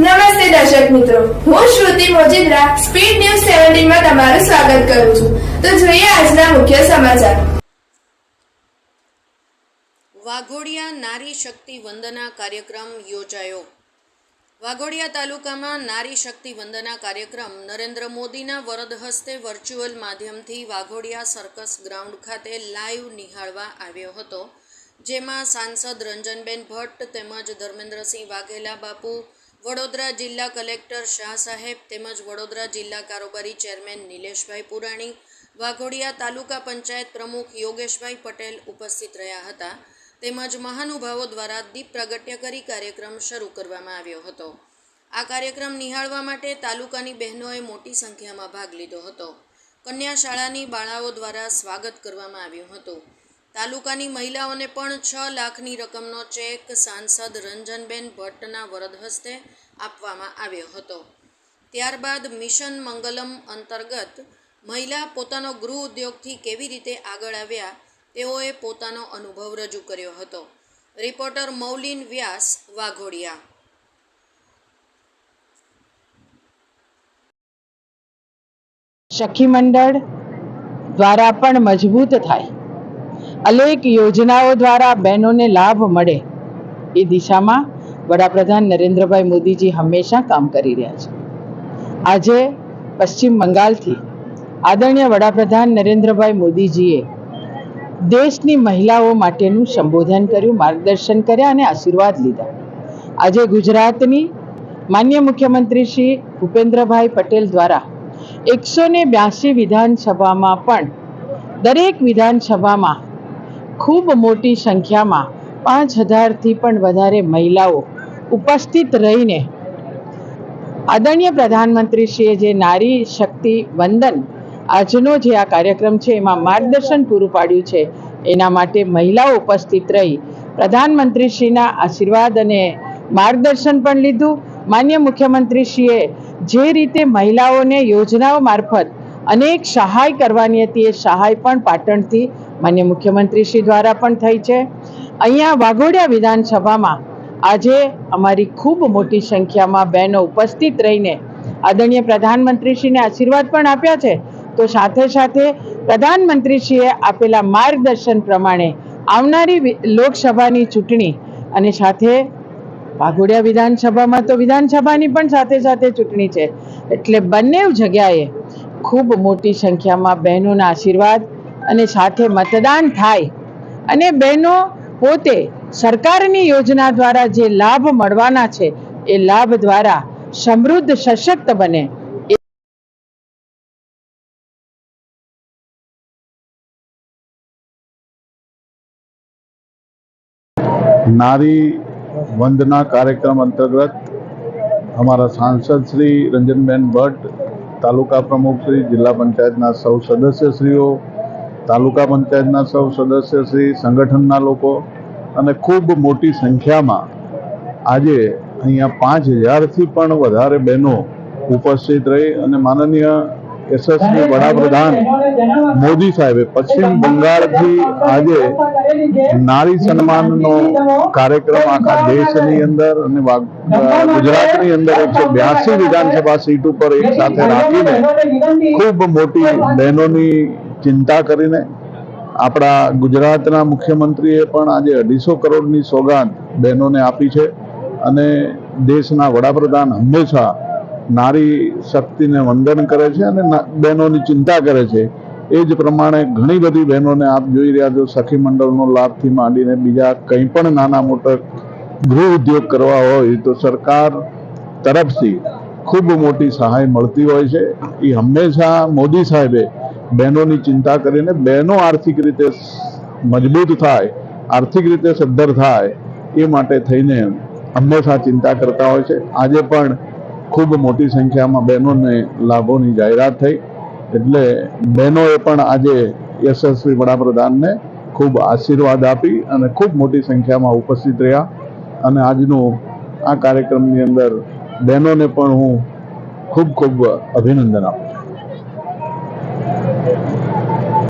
નમસ્તે દર્શક મિત્રો. હું શ્રુતિ મોજીદ્રા, સ્પીડ ન્યૂઝ સેવન્ટીનમાં તમારું સ્વાગત કરું છું. તો જોઈએ આજના મુખ્ય સમાચાર. વાઘોડિયા નારી શક્તિ વંદના કાર્યક્રમ યોજાયો. વાઘોડિયા તાલુકામાં નારી શક્તિ વંદના કાર્યક્રમ નરેન્દ્ર મોદીના વરદ હસ્તે વર્ચ્યુઅલ માધ્યમથી વાઘોડિયા સર્કસ ગ્રાઉન્ડ ખાતે લાઈવ નિહાળવા આવ્યો હતો, જેમાં સાંસદ રંજનબેન ભટ્ટ તેમજ ધર્મેન્દ્રસિંહ વાઘેલા બાપુ વડોદરા જિલ્લા કલેક્ટર શાહ સાહેબ તેમજ વડોદરા જિલ્લા કારોબારી ચેરમેન નિલેશભાઈ પુરાણી, વાઘોડિયા તાલુકા પંચાયત પ્રમુખ યોગેશભાઈ પટેલ ઉપસ્થિત રહ્યા હતા. તેમજ મહાનુભાવો દ્વારા દીપ પ્રગટ્ય કરી કાર્યક્રમ શરૂ કરવામાં આવ્યો હતો. આ કાર્યક્રમ નિહાળવા માટે તાલુકાની બહેનોએ મોટી સંખ્યામાં ભાગ લીધો હતો. કન્યા શાળાની બાળાઓ દ્વારા સ્વાગત કરવામાં આવ્યું હતું. તાલુકાની મહિલાઓને પણ છ લાખની રકમનો ચેક સાંસદ રંજનબેન ભટ્ટના વરદ હસ્તે આપવામાં આવ્યો હતો. ત્યારબાદ મિશન મંગલમ અંતર્ગત મહિલા પોતાનો ગૃહ ઉદ્યોગથી કેવી રીતે આગળ આવ્યા, તેઓએ પોતાનો અનુભવ રજૂ કર્યો હતો. રિપોર્ટર મૌલિન વ્યાસ વાઘોડિયા. સખી મંડળ દ્વારા પણ મજબૂત થાય. અનેક યોજનાઓ દ્વારા બહેનોને લાભ મળે. એ દિશામાં વડાપ્રધાન નરેન્દ્રભાઈ મોદીજી હંમેશા કામ કરી રહ્યા છે. આજે પશ્ચિમ બંગાળથી આદરણીય વડાપ્રધાન નરેન્દ્રભાઈ મોદીજીએ દેશની મહિલાઓ માટેનું સંબોધન કર્યું, માર્ગદર્શન કર્યા અને આશીર્વાદ લીધા. આજે ગુજરાતની માન્ય મુખ્યમંત્રી શ્રી ભૂપેન્દ્રભાઈ પટેલ દ્વારા એકસો ને બ્યાસી વિધાનસભામાં પણ દરેક વિધાનસભામાં ખૂબ મોટી સંખ્યામાં, પાંચ હજારથી પણ વધારે મહિલાઓ ઉપસ્થિત રહીને આદરણીય પ્રધાનમંત્રીશ્રીએ જે નારી શક્તિ વંદન આજનો જે આ કાર્યક્રમ છે, એમાં માર્ગદર્શન પૂરું પાડ્યું છે, એના માટે મહિલાઓ ઉપસ્થિત રહી, પ્રધાનમંત્રીશ્રીના આશીર્વાદ અને માર્ગદર્શન પણ લીધું. માન્ય મુખ્યમંત્રીશ્રીએ જે રીતે મહિલાઓને યોજનાઓ મારફત અનેક સહાય કરવાની હતી, એ સહાય પણ પાટણથી માન્ય મુખ્યમંત્રીશ્રી દ્વારા પણ થઈ છે. અહીંયા વાઘોડિયા વિધાનસભામાં આજે અમારી ખૂબ મોટી સંખ્યામાં બહેનો ઉપસ્થિત રહીને આદરણીય પ્રધાનમંત્રીશ્રીને આશીર્વાદ પણ આપ્યા છે. તો સાથે સાથે પ્રધાનમંત્રીશ્રીએ આપેલા માર્ગદર્શન પ્રમાણે આવનારી લોકસભાની ચૂંટણી અને સાથે વાઘોડિયા વિધાનસભામાં તો વિધાનસભાની પણ સાથે સાથે ચૂંટણી છે. એટલે બંને જગ્યાએ ખૂબ મોટી સંખ્યામાં બહેનોના આશીર્વાદ અને સાથે મતદાન થાય. અને બહેનો, પોતે સરકારની યોજના દ્વારા જે લાભ મળવાના છે, એ લાભ દ્વારા સમૃદ્ધ, સશક્ત બને. નારી વંદના કાર્યક્રમ અંતર્ગત અમારા સાંસદ શ્રી રંજનબેન ભટ્ટ, તાલુકા પ્રમુખ શ્રી, જિલ્લા પંચાયતના સૌ સદસ્યશ્રીઓ તાલુકા પંચાયતના સૌ સદસ્યશ્રી સંગઠનના લોકો અને ખૂબ મોટી સંખ્યામાં આજે અહીંયા પાંચ હજારથી પણ વધારે બહેનો ઉપસ્થિત રહી અને માનનીય યશસ્વી વડાપ્રધાન મોદી સાહેબે પશ્ચિમ બંગાળથી આજે નારી સન્માનનો કાર્યક્રમ આખા દેશની અંદર અને ગુજરાતની અંદર એકસો બ્યાસી વિધાનસભા સીટ ઉપર એક સાથે રાખીને ખૂબ મોટી બહેનોની ચિંતા કરીને આપણા ગુજરાતના મુખ્યમંત્રીએ પણ આજે અઢીસો કરોડની સોગાદ બહેનોને આપી છે અને દેશના વડાપ્રધાન હંમેશા નારી શક્તિને વંદન કરે છે અને બહેનોની ચિંતા કરે છે. એ જ પ્રમાણે ઘણી બધી બહેનોને આપ જોઈ રહ્યા છો, સખી મંડળનો લાભથી માંડીને બીજા કંઈ પણ નાના મોટા ગૃહ ઉદ્યોગ કરવા હોય તો સરકાર તરફથી ખૂબ મોટી સહાય મળતી હોય છે. એ હંમેશા મોદી સાહેબે બહેનોની ચિંતા કરીને બહેનો આર્થિક રીતે મજબૂત થાય, આર્થિક રીતે સદ્ધર થાય, એ માટે થઈને હંમેશા ચિંતા કરતા હોય છે. આજે પણ ખૂબ મોટી સંખ્યામાં બહેનોને લાભોની જાહેરાત થઈ. એટલે બહેનોએ પણ આજે યશસ્વી વડાપ્રધાનને ખૂબ આશીર્વાદ આપી અને ખૂબ મોટી સંખ્યામાં ઉપસ્થિત રહ્યા. અને આજનું આ કાર્યક્રમની અંદર બહેનોને પણ હું ખૂબ ખૂબ અભિનંદન આપું